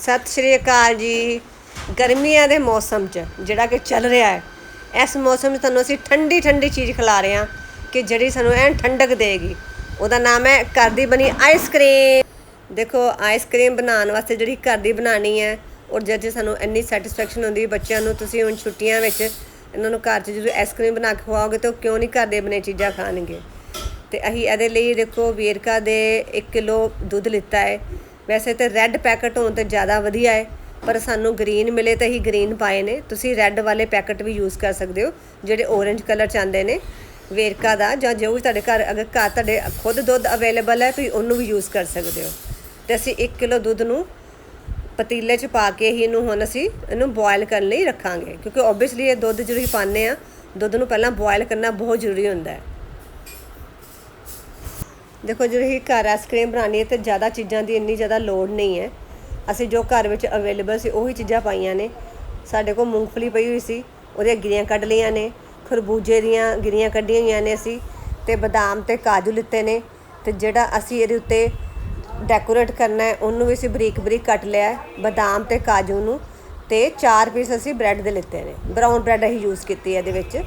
ਸਤਿ ਸ਼੍ਰੀ ਅਕਾਲ ਜੀ। ਗਰਮੀਆਂ ਦੇ ਮੌਸਮ 'ਚ ਜਿਹੜਾ ਕਿ ਚੱਲ ਰਿਹਾ ਹੈ, ਇਸ ਮੌਸਮ 'ਚ ਤੁਹਾਨੂੰ ਅਸੀਂ ਠੰਡੀ ਠੰਡੀ ਚੀਜ਼ ਖਿਲਾ ਰਹੇ ਹਾਂ ਕਿ ਜਿਹੜੀ ਸਾਨੂੰ ਐਨ ਠੰਡਕ ਦੇਗੀ। ਉਹਦਾ ਨਾਮ ਹੈ ਘਰ ਦੀ ਬਣੀ ਆਈਸਕ੍ਰੀਮ ਦੇਖੋ ਆਈਸਕ੍ਰੀਮ ਬਣਾਉਣ ਵਾਸਤੇ ਜਿਹੜੀ ਘਰ ਦੀ ਬਣਾਣੀ ਹੈ, ਔਰ ਜਦ ਸਾਨੂੰ ਇੰਨੀ ਸੈਟੀਸਫੈਕਸ਼ਨ ਹੁੰਦੀ ਬੱਚਿਆਂ ਨੂੰ, ਤੁਸੀਂ ਹੁਣ ਛੁੱਟੀਆਂ ਵਿੱਚ ਇਹਨਾਂ ਨੂੰ ਘਰ 'ਚ ਜਦੋਂ ਆਈਸਕ੍ਰੀਮ ਬਣਾ ਕੇ ਖਵਾਓਗੇ ਤਾਂ ਉਹ ਕਿਉਂ ਨਹੀਂ ਘਰ ਦੇ ਬਣੇ ਚੀਜ਼ਾਂ ਖਾਣਗੇ? ਤੇ ਅਸੀਂ ਇਹਦੇ ਲਈ ਦੇਖੋ, ਵੇਰਕਾ ਦੇ 1 ਕਿਲੋ ਦੁੱਧ ਲਿੱਤਾ ਹੈ। ਵੈਸੇ ਤੇ ਰੈੱਡ ਪੈਕਟ ਹੋਣ ਤੇ ਜ਼ਿਆਦਾ ਵਧੀਆ ਹੈ, ਪਰ ਸਾਨੂੰ ਗ੍ਰੀਨ ਮਿਲੇ ਤਾਂ ਹੀ ਗ੍ਰੀਨ ਪਾਏ ਨੇ। ਤੁਸੀਂ ਰੈੱਡ ਵਾਲੇ ਪੈਕਟ ਵੀ ਯੂਜ਼ ਕਰ ਸਕਦੇ ਹੋ, ਜਿਹੜੇ orange ਕਲਰ ਚ ਆਉਂਦੇ ਨੇ, ਵੇਰਕਾ ਦਾ, ਜਾਂ ਜੋ ਵੀ ਤੁਹਾਡੇ ਘਰ, ਅਗਰ ਘਰ ਤੁਹਾਡੇ ਖੁਦ ਦੁੱਧ ਅਵੇਲੇਬਲ ਹੈ, ਤੁਸੀਂ ਉਹਨੂੰ ਵੀ ਯੂਜ਼ ਕਰ ਸਕਦੇ ਹੋ। ਤੇ ਅਸੀਂ 1 ਕਿਲੋ ਦੁੱਧ ਨੂੰ ਪਤੀਲੇ 'ਚ ਪਾ ਕੇ ਹੀ ਇਹਨੂੰ ਹੁਣ ਅਸੀਂ ਇਹਨੂੰ ਬੋਇਲ ਕਰਨ ਲਈ ਰੱਖਾਂਗੇ, ਕਿਉਂਕਿ ਓਬਵੀਅਸਲੀ ਇਹ ਦੁੱਧ ਜਦੋਂ ਅਸੀਂ ਪਾਉਂਦੇ ਆ ਦੁੱਧ ਨੂੰ ਪਹਿਲਾਂ ਬੋਇਲ ਕਰਨਾ ਬਹੁਤ ਜ਼ਰੂਰੀ ਹੁੰਦਾ ਹੈ। ਦੇਖੋ ਜਦੋਂ ਅਸੀਂ ਘਰ ਆਈਸਕ੍ਰੀਮ ਬਣਾਉਣੀ ਹੈ ਤੇ ਜ਼ਿਆਦਾ ਚੀਜ਼ਾਂ ਦੀ ਇੰਨੀ ਜ਼ਿਆਦਾ ਲੋੜ ਨਹੀਂ ਹੈ। ਅਸੀਂ ਜੋ ਘਰ ਵਿੱਚ ਅਵੇਲੇਬਲ ਸੀ ਉਹੀ ਚੀਜ਼ਾਂ ਪਾਈਆਂ ਨੇ। ਸਾਡੇ ਕੋਲ ਮੂੰਗਫਲੀ ਪਈ ਹੋਈ ਸੀ, ਉਹਦੀਆਂ ਗਿਰੀਆਂ ਕੱਢ ਲਈਆਂ ਨੇ, ਖਰਬੂਜੇ ਦੀਆਂ ਗਿਰੀਆਂ ਕੱਢੀਆਂ ਹੋਈਆਂ ਨੇ ਅਸੀਂ ਤੇ ਬਦਾਮ ਤੇ ਕਾਜੂ ਲਿੱਤੇ ਨੇ ਤੇ ਜਿਹੜਾ ਅਸੀਂ ਇਹਦੇ ਉੱਤੇ ਡੈਕੋਰੇਟ ਕਰਨਾ ਹੈ, ਉਹਨੂੰ ਵੀ ਅਸੀਂ ਬਰੀਕ ਬਰੀਕ ਕੱਟ ਲਿਆ ਬਦਾਮ ਤੇ ਕਾਜੂ ਨੂੰ ਤੇ ਚਾਰ ਪੀਸ ਅਸੀਂ ਬ੍ਰੈਡ ਦੇ ਲਿੱਤੇ ਨੇ। ਬਰਾਊਨ ਬ੍ਰੈਡ ਅਸੀਂ ਯੂਜ਼ ਕੀਤੀ ਹੈ ਇਹਦੇ ਵਿੱਚ।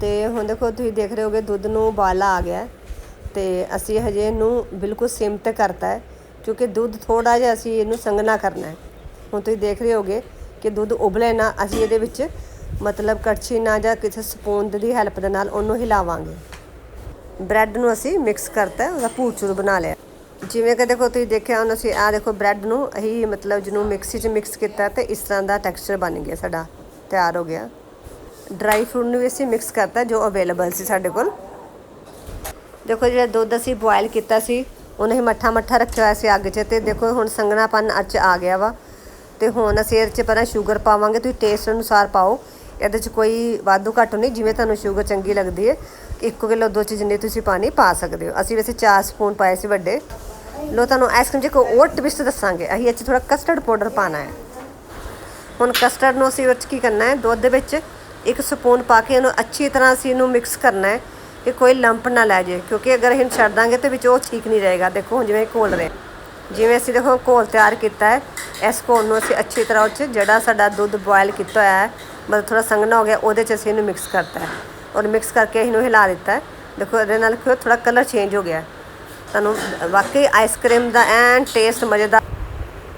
ਤੇ ਹੁਣ ਦੇਖੋ ਤੁਸੀਂ ਦੇਖ ਰਹੇ ਹੋਗੇ ਦੁੱਧ ਨੂੰ ਉਬਾਲਾ ਆ ਗਿਆ ਤੇ ਅਸੀਂ ਹਜੇ ਇਹਨੂੰ ਬਿਲਕੁਲ ਸਿਮ ਤੇ ਕਰਤਾ ਹੈ, ਕਿਉਂਕਿ ਦੁੱਧ ਥੋੜਾ ਜਿਹਾ ਅਸੀਂ ਇਹਨੂੰ ਸੰਘਣਾ ਕਰਨਾ ਹੈ। ਹੁਣ ਤੁਸੀਂ ਦੇਖ ਰਹੇ ਹੋਗੇ ਕਿ ਦੁੱਧ ਉਬਲੇ ਨਾ, ਅਸੀਂ ਇਹਦੇ ਵਿੱਚ ਮਤਲਬ ਕੜਛੀ ਨਾਲ ਜਾਂ ਕਿਸੇ ਸਪੂਨ ਦੀ ਹੈਲਪ ਦੇ ਨਾਲ ਉਹਨੂੰ ਹਿਲਾਵਾਂਗੇ। ਬ੍ਰੈਡ ਨੂੰ ਅਸੀਂ ਮਿਕਸ ਕਰਤਾ ਉਹਦਾ ਭੂਚੂਰ ਬਣਾ ਲਿਆ। ਜਿਵੇਂ ਕਿ ਦੇਖੋ ਤੁਸੀਂ ਦੇਖਿਆ ਹੁਣ, ਅਸੀਂ ਆ ਦੇਖੋ ਬ੍ਰੈਡ ਨੂੰ ਅਸੀਂ ਮਤਲਬ ਜਿਹਨੂੰ ਮਿਕਸੀ 'ਚ ਮਿਕਸ ਕੀਤਾ ਤੇ ਇਸ ਤਰ੍ਹਾਂ ਦਾ ਟੈਕਸਚਰ ਬਣ ਗਿਆ ਸਾਡਾ, ਤਿਆਰ ਹੋ ਗਿਆ। ਡਰਾਈ ਫਰੂਟ ਨੂੰ ਵੀ ਅਸੀਂ ਮਿਕਸ ਕਰਤਾ ਜੋ ਅਵੇਲੇਬਲ ਸੀ ਸਾਡੇ ਕੋਲ। ਦੇਖੋ ਜਿਹੜਾ ਦੁੱਧ ਅਸੀਂ ਬੋਇਲ ਕੀਤਾ ਸੀ, ਉਹਨੇ ਹੀ ਮੱਠਾ ਮੱਠਾ ਰੱਖਿਆ ਹੋਇਆ ਸੀ ਅੱਗ 'ਚ ਤੇ ਦੇਖੋ ਹੁਣ ਸੰਘਣਾਪਨ ਅੱਜ ਆ ਗਿਆ ਵਾ। ਤੇ ਹੁਣ ਅਸੀਂ ਇਹਦੇ 'ਚ ਪਹਿਲਾਂ ਸ਼ੂਗਰ ਪਾਵਾਂਗੇ, ਤੁਸੀਂ ਟੇਸਟ ਅਨੁਸਾਰ ਪਾਓ। ਇਹਦੇ 'ਚ ਕੋਈ ਵਾਧੂ ਘੱਟ ਨਹੀਂ, ਜਿਵੇਂ ਤੁਹਾਨੂੰ ਸ਼ੂਗਰ ਚੰਗੀ ਲੱਗਦੀ ਹੈ 1 ਕਿਲੋ ਦੁੱਧ 'ਚ ਜਿੰਨੀ ਤੁਸੀਂ ਪਾਣੀ ਪਾ ਸਕਦੇ ਹੋ। ਅਸੀਂ ਵੈਸੇ 4 ਸਪੂਨ ਪਾਏ ਸੀ ਵੱਡੇ। ਲੋ ਤੁਹਾਨੂੰ ਆਈਸਕ੍ਰੀਮ 'ਚ ਕੋਈ ਹੋਰ ਟਵਿਸਟ ਦੱਸਾਂਗੇ। ਅਸੀਂ ਇਹ 'ਚ ਥੋੜਾ ਕਸਟਰਡ ਪਾਊਡਰ ਪਾਣਾ ਹੈ। ਹੁਣ ਕਸਟਰਡ ਨੂੰ ਅਸੀਂ ਉਹ 'ਚ ਕੀ ਕਰਨਾ ਹੈ? ਦੁੱਧ ਦੇ ਵਿੱਚ ਇੱਕ ਸਪੂਨ ਪਾ ਕੇ ਇਹਨੂੰ ਅੱਛੀ ਤਰ੍ਹਾਂ ਅਸੀਂ ਇਹਨੂੰ ਮਿਕਸ ਕਰਨਾ ਹੈ। ਕਿ ਕੋਈ ਲੰਪ ਨਾ ਲੈ ਜੇ, ਕਿਉਂਕਿ ਅਗਰ ਅਸੀਂ ਛੱਡ ਦਾਂਗੇ ਤੇ ਵਿੱਚ ਉਹ ਠੀਕ ਨਹੀਂ ਰਹੇਗਾ। ਦੇਖੋ, ਹੁਣ ਜਿਵੇਂ ਘੋਲ ਰਹੇ ਜਿਵੇਂ ਅਸੀਂ ਦੇਖੋ ਘੋਲ ਤਿਆਰ ਕੀਤਾ ਹੈ, ਇਸ ਘੋਲ ਨੂੰ ਅਸੀਂ ਅੱਛੀ ਤਰ੍ਹਾਂ ਉਹ 'ਚ ਜਿਹੜਾ ਸਾਡਾ ਦੁੱਧ ਬੋਇਲ ਕੀਤਾ ਹੋਇਆ ਹੈ, ਮਤਲਬ ਥੋੜਾ ਸੰਘਣਾ ਹੋ ਗਿਆ, ਉਹਦੇ 'ਚ ਅਸੀਂ ਇਹਨੂੰ ਮਿਕਸ ਕਰਤਾ ਹੈ। ਔਰ ਮਿਕਸ ਕਰਕੇ ਇਹਨੂੰ ਹਿਲਾ ਦਿੱਤਾ ਹੈ। ਦੇਖੋ, ਇਹਦੇ ਨਾਲ ਕਿਉਂ ਥੋੜਾ ਕਲਰ ਚੇਂਜ ਹੋ ਗਿਆ ਤੁਹਾਨੂੰ ਵਾਕਈ ਆਈਸਕ੍ਰੀਮ ਦਾ ਐਨ ਟੇਸਟ ਮਜ਼ੇਦਾਰ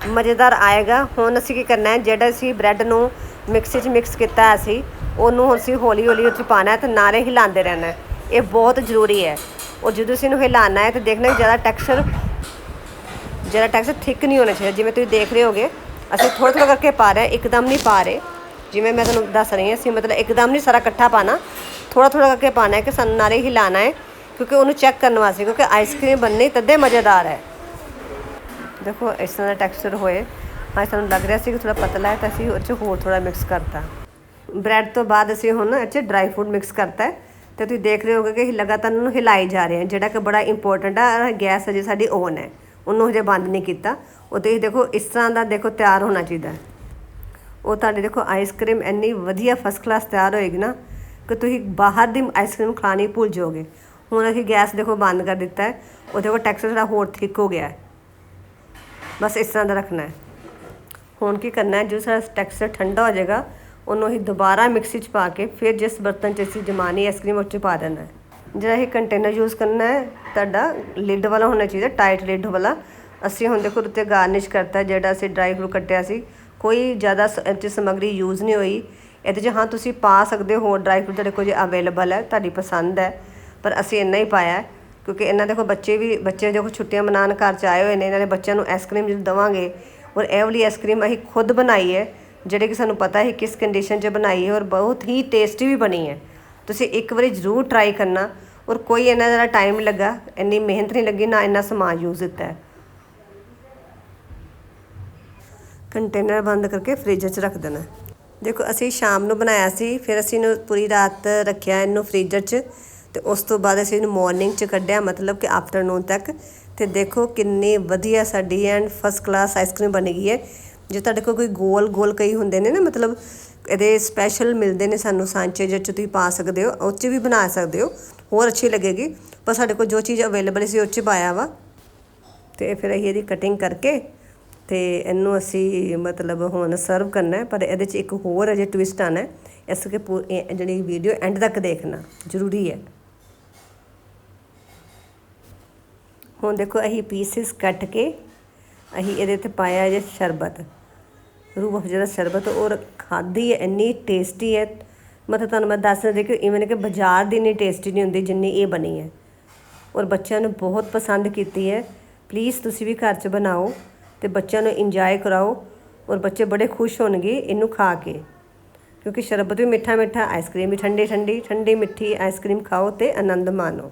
ਮਜ਼ੇਦਾਰ ਆਏਗਾ। ਹੁਣ ਅਸੀਂ ਕੀ ਕਰਨਾ ਹੈ, ਜਿਹੜਾ ਅਸੀਂ ਬ੍ਰੈਡ ਨੂੰ ਮਿਕਸੀ 'ਚ ਮਿਕਸ ਕੀਤਾ ਹੈ ਅਸੀਂ, ਉਹਨੂੰ ਅਸੀਂ ਹੌਲੀ ਹੌਲੀ ਉਹ 'ਚ ਪਾਣਾ ਹੈ ਤੇ ਨਾਰੇ ਹਿਲਾਉਂਦੇ ਰਹਿਣਾ ਹੈ। ਇਹ ਬਹੁਤ ਜ਼ਰੂਰੀ ਹੈ। ਔਰ ਜਦੋਂ ਅਸੀਂ ਇਹਨੂੰ ਹਿਲਾਉਣਾ ਹੈ ਤਾਂ ਦੇਖਣਾ ਕਿ ਜ਼ਿਆਦਾ ਟੈਕਸਚਰ ਜਿਹੜਾ ਟੈਕਸਚਰ ਥਿਕ ਨਹੀਂ ਹੋਣਾ ਚਾਹੀਦਾ। ਜਿਵੇਂ ਤੁਸੀਂ ਦੇਖ ਰਹੇ ਹੋਗੇ, ਅਸੀਂ ਥੋੜਾ ਥੋੜਾ ਕਰਕੇ ਪਾ ਰਹੇ ਇੱਕਦਮ ਨਹੀਂ ਪਾ ਰਹੇ। ਜਿਵੇਂ ਮੈਂ ਤੁਹਾਨੂੰ ਦੱਸ ਰਹੀ ਹਾਂ, ਅਸੀਂ ਮਤਲਬ ਇੱਕਦਮ ਨਹੀਂ ਸਾਰਾ ਇਕੱਠਾ ਪਾਣਾ ਥੋੜਾ ਥੋੜਾ ਕਰਕੇ ਪਾਣਾ ਹੈ ਕਿ ਸਾਨੂੰ ਨਾਰੇ ਹਿਲਾਣਾ ਹੈ, ਕਿਉਂਕਿ ਉਹਨੂੰ ਚੈੱਕ ਕਰਨ ਵਾਸਤੇ, ਕਿਉਂਕਿ ਆਈਸਕ੍ਰੀਮ ਬਣਨੀ ਤਦੇ ਮਜ਼ੇਦਾਰ ਹੈ। ਦੇਖੋ, ਇਸ ਤਰ੍ਹਾਂ ਦਾ ਟੈਕਸਚਰ ਹੋਏ। ਅੱਜ ਸਾਨੂੰ ਲੱਗ ਰਿਹਾ ਸੀ ਕਿ ਥੋੜਾ ਪਤਲਾ ਹੈ ਤਾਂ ਅਸੀਂ ਉਹ 'ਚ ਹੋਰ ਥੋੜਾ ਮਿਕਸ ਕਰਤਾ। ਬ੍ਰੈਡ ਤੋਂ ਬਾਅਦ ਅਸੀਂ ਹੁਣ ਇਹ 'ਚ ਡਰਾਈ ਫਰੂਟ ਮਿਕਸ ਕਰਤਾ ਹੈ। ਤੇ ਤੁਸੀਂ ਦੇਖ ਰਹੇ ਹੋਗੇ ਕਿ ਅਸੀਂ ਲਗਾਤਾਰ ਉਹਨੂੰ ਹਿਲਾਈ ਜਾ ਰਹੇ ਹਾਂ। ਜਿਹੜਾ ਕਿ ਬੜਾ ਇੰਪੋਰਟੈਂਟ ਆ ਗੈਸ ਅਜੇ ਸਾਡੀ ਔਨ ਹੈ। ਉਹਨੂੰ ਹਜੇ ਬੰਦ ਨਹੀਂ ਕੀਤਾ। ਉਹ ਤੁਸੀਂ ਦੇਖੋ, ਇਸ ਤਰ੍ਹਾਂ ਦਾ ਦੇਖੋ ਤਿਆਰ ਹੋਣਾ ਚਾਹੀਦਾ ਉਹ ਤੁਹਾਡੀ ਦੇਖੋ ਆਈਸਕ੍ਰੀਮ ਇੰਨੀ ਵਧੀਆ ਫਸਟ ਕਲਾਸ ਤਿਆਰ ਹੋਏਗੀ ਨਾ ਕਿ ਤੁਸੀਂ ਬਾਹਰ ਦੀ ਆਈਸਕ੍ਰੀਮ ਖਾਣੀ ਭੁੱਲ ਜਾਓਗੇ। ਹੁਣ ਅਸੀਂ ਗੈਸ ਦੇਖੋ ਬੰਦ ਕਰ ਦਿੱਤਾ ਹੈ। ਉਹ ਦੇਖੋ ਟੈਕਸਚਰ ਥੋੜਾ ਹੋਰ ਥਿਕ ਹੋ ਗਿਆ ਹੈ। ਬਸ ਇਸ ਤਰ੍ਹਾਂ ਦਾ ਰੱਖਣਾ ਹੈ। ਹੁਣ ਕੀ ਕਰਨਾ ਹੈ? ਜੋ ਸਾਡਾ ਟੈਕਸਚਰ ਠੰਡਾ ਹੋ ਜਾਏਗਾ ਉਹਨੂੰ ਅਸੀਂ ਦੁਬਾਰਾ ਮਿਕਸੀ 'ਚ ਪਾ ਕੇ ਫਿਰ ਜਿਸ ਬਰਤਨ 'ਚ ਅਸੀਂ ਜਮਾਨੀ ਆਈਸਕ੍ਰੀਮ ਉਹ 'ਚ ਪਾ ਦੇਣਾ ਹੈ। ਜਿਹੜਾ ਇਹ ਕੰਟੇਨਰ ਯੂਜ਼ ਕਰਨਾ ਹੈ, ਤੁਹਾਡਾ ਲਿਡ ਵਾਲਾ ਹੋਣਾ ਚਾਹੀਦਾ ਟਾਈਟ ਲਿਡ ਵਾਲਾ। ਅਸੀਂ ਹੁਣ ਦੇਖੋ ਉੱਤੇ ਗਾਰਨਿਸ਼ ਕਰਤਾ, ਜਿਹੜਾ ਅਸੀਂ ਡਰਾਈ ਫਰੂਟ ਕੱਟਿਆ ਸੀ, ਕੋਈ ਜ਼ਿਆਦਾ ਸ- 'ਚ ਸਮੱਗਰੀ ਯੂਜ਼ ਨਹੀਂ ਹੋਈ। ਇਹਦੇ 'ਚ ਹਾਂ, ਤੁਸੀਂ ਪਾ ਸਕਦੇ ਹੋ ਡਰਾਈ ਫਰੂਟ ਤੁਹਾਡੇ ਕੋਲ ਜੇ ਅਵੇਲੇਬਲ ਹੈ, ਤੁਹਾਡੀ ਪਸੰਦ ਹੈ, ਪਰ ਅਸੀਂ ਇੰਨਾ ਹੀ ਪਾਇਆ ਕਿਉਂਕਿ ਇਹਨਾਂ ਦੇਖੋ ਬੱਚੇ ਵੀ, ਬੱਚੇ ਦੇਖੋ ਛੁੱਟੀਆਂ ਮਨਾਉਣ ਘਰ ਚ ਆਏ ਹੋਏ ਨੇ, ਇਹਨਾਂ ਦੇ ਬੱਚਿਆਂ ਨੂੰ ਆਈਸਕ੍ਰੀਮ ਜਦੋਂ ਦਵਾਂਗੇ। ਔਰ ਇਹ ਵਾਲੀ ਆਈਸਕ੍ਰੀਮ ਅਸੀਂ ਖੁਦ ਬਣਾਈ ਹੈ ਜਿਹੜੇ ਕਿ ਸਾਨੂੰ ਪਤਾ ਹੈ ਕਿਸ ਕੰਡੀਸ਼ਨ 'ਚ ਬਣਾਈ ਹੈ ਔਰ ਬਹੁਤ ਹੀ ਟੇਸਟੀ ਵੀ ਬਣੀ ਹੈ। ਤੁਸੀਂ ਇੱਕ ਵਾਰੀ ਜ਼ਰੂਰ ਟਰਾਈ ਕਰਨਾ ਔਰ ਕੋਈ ਇਹਨਾਂ ਦਾ ਟਾਈਮ ਲੱਗਾ, ਇੰਨੀ ਮਿਹਨਤ ਨਹੀਂ ਲੱਗੀ, ਨਾ ਇੰਨਾ ਸਮਾਨ ਯੂਜ਼ ਦਿੱਤਾ ਹੈ। ਕੰਟੇਨਰ ਬੰਦ ਕਰਕੇ ਫ੍ਰਿਜ 'ਚ ਰੱਖ ਦੇਣਾ। ਦੇਖੋ, ਅਸੀਂ ਸ਼ਾਮ ਨੂੰ ਬਣਾਇਆ ਸੀ, ਫਿਰ ਅਸੀਂ ਇਹਨੂੰ ਪੂਰੀ ਰਾਤ ਰੱਖਿਆ ਇਹਨੂੰ ਫ੍ਰੀਜ਼ਰ 'ਚ ਤੇ ਉਸ ਤੋਂ ਬਾਅਦ ਅਸੀਂ ਇਹਨੂੰ ਮਾਰਨਿੰਗ 'ਚ ਕੱਢਿਆ, ਮਤਲਬ ਕਿ ਆਫਟਰਨੂਨ ਤੱਕ। ਤੇ ਦੇਖੋ ਕਿੰਨੀ ਵਧੀਆ ਸਾਡੀ ਐਂਡ ਫਸਟ ਕਲਾਸ ਆਈਸਕ੍ਰੀਮ ਬਣ ਗਈ ਹੈ। ਜੇ ਤੁਹਾਡੇ ਕੋਲ ਕੋਈ ਗੋਲ ਗੋਲ ਕਈ ਹੁੰਦੇ ਨੇ ਨਾ, ਮਤਲਬ ਇਹਦੇ ਸਪੈਸ਼ਲ ਮਿਲਦੇ ਨੇ ਸਾਨੂੰ ਸਾਂਚੇ ਜਿਹੇ 'ਚ ਤੁਸੀਂ ਪਾ ਸਕਦੇ ਹੋ, ਉਹ 'ਚ ਵੀ ਬਣਾ ਸਕਦੇ ਹੋ, ਹੋਰ ਅੱਛੀ ਲੱਗੇਗੀ। ਪਰ ਸਾਡੇ ਕੋਲ ਜੋ ਚੀਜ਼ ਅਵੇਲੇਬਲ ਸੀ, ਉਹ 'ਚ ਪਾਇਆ ਵਾ। ਤੇ ਫਿਰ ਅਸੀਂ ਇਹਦੀ ਕਟਿੰਗ ਕਰਕੇ ਤੇ ਇਹਨੂੰ ਅਸੀਂ ਮਤਲਬ ਹੁਣ ਸਰਵ ਕਰਨਾ ਹੈ, ਪਰ ਇਹਦੇ 'ਚ ਇੱਕ ਹੋਰ ਅਜੇ ਟਵਿਸਟ ਆਣਾ ਹੈ। ਇਸ ਕਰਕੇ ਪੂ- ਜਿਹੜੀ ਵੀਡੀਓ ਐਂਡ ਤੱਕ ਦੇਖਣਾ, ਜ਼ਰੂਰੀ ਹੈ। ਹੁਣ ਦੇਖੋ, ਅਸੀਂ ਪੀਸਿਸ ਕੱਟ ਕੇ ਅਸੀਂ ਇਹਦੇ ਤੇ ਪਾਇਆ ਜੇ ਸ਼ਰਬਤ। ਰੂਹ ਅਫਜ਼ਾ ਦਾ ਸ਼ਰਬਤ ਔਰ ਖਾਦੀ ਹੈ, ਇੰਨੀ ਟੇਸਟੀ ਹੈ। ਮਤਲਬ ਤੁਹਾਨੂੰ ਮੈਂ ਦੱਸ ਦਿੰਦੀ ਕਿ ਇਵਨ ਕਿ ਬਾਜ਼ਾਰ ਦੀ ਇੰਨੀ ਟੇਸਟੀ ਨਹੀਂ ਹੁੰਦੀ ਜਿੰਨੀ ਇਹ ਬਣੀ ਹੈ। ਔਰ ਬੱਚਿਆਂ ਨੂੰ ਬਹੁਤ ਪਸੰਦ ਕੀਤੀ ਹੈ। ਪਲੀਜ਼ ਤੁਸੀਂ ਵੀ ਘਰ 'ਚ ਬਣਾਓ ਤੇ ਬੱਚਿਆਂ ਨੂੰ ਇੰਜੋਏ ਕਰਾਓ ਔਰ ਬੱਚੇ ਬੜੇ ਖੁਸ਼ ਹੋਣਗੇ ਇਹਨੂੰ ਖਾ ਕੇ। ਕਿਉਂਕਿ ਸ਼ਰਬਤ ਵੀ ਮਿੱਠਾ ਮਿੱਠਾ ਆਈਸਕ੍ਰੀਮ ਵੀ ਠੰਡੀ ਠੰਡੀ ਠੰਡੀ ਮਿੱਠੀ ਆਈਸਕ੍ਰੀਮ ਖਾਓ ਤੇ ਆਨੰਦ ਮਾਣੋ।